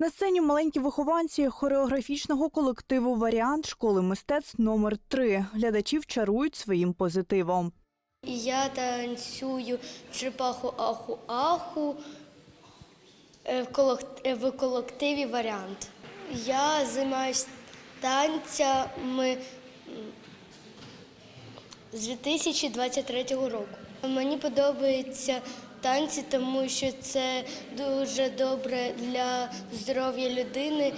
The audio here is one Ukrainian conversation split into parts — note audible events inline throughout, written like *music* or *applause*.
На сцені маленькі вихованці хореографічного колективу Варіант школи мистецтв номер 3 Глядачів чарують своїм позитивом. Я танцюю черепаху аху аху е, е, в колективі варіант. Я займаюся танцями з 2023 року. Мені подобаються танці, тому що це дуже добре для здоров'я людини.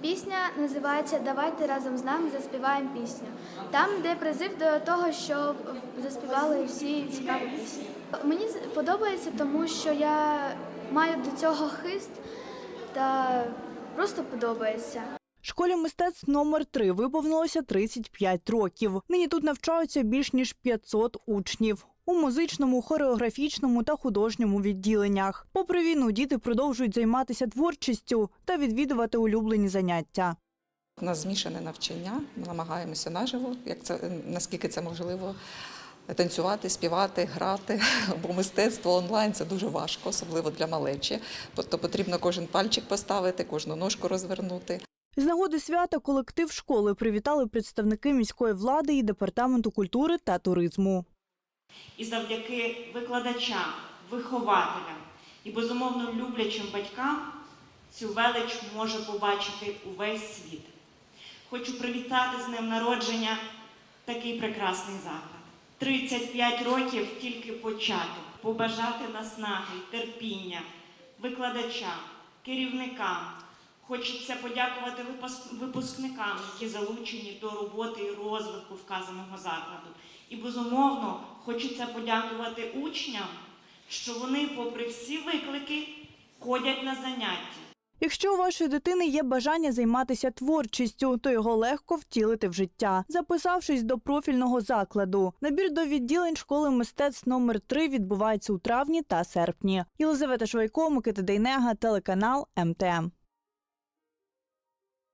Пісня називається Давайте разом з нами заспіваємо пісню. Там де призив до того, щоб заспівали всі цікаві пісні. Мені подобається, тому що я маю до цього хист та просто подобається. Школі мистецтв номер 3 виповнилося 35 років. Нині тут навчаються більш ніж 500 учнів. У музичному, хореографічному та художньому відділеннях. Попри війну, діти продовжують займатися творчістю та відвідувати улюблені заняття. У нас змішане навчання. Ми намагаємося наживо, як це наскільки це можливо. Танцювати, співати, грати, *laughs* бо мистецтво онлайн це дуже важко, особливо для малечі. Тобто потрібно кожен пальчик поставити, кожну ножку розвернути. З нагоди свята колектив школи привітали представники міської влади і департаменту культури та туризму. І завдяки викладачам, вихователям і безумовно люблячим батькам цю велич може побачити увесь світ. Хочу привітати з ним народження такий прекрасний заклад. 35 років тільки початок. Побажати наснаги, терпіння викладачам, керівникам. Хочеться подякувати випускникам, які залучені до роботи і розвитку вказаного закладу. І безумовно хочеться подякувати учням, що вони, попри всі виклики, ходять на заняття. Якщо у вашої дитини є бажання займатися творчістю, то його легко втілити в життя, записавшись до профільного закладу. Набір до відділень школи мистецтв номер 3 відбувається у травні та серпні. Єлизавета Швайко, Микита Дейнега, телеканал МТМ.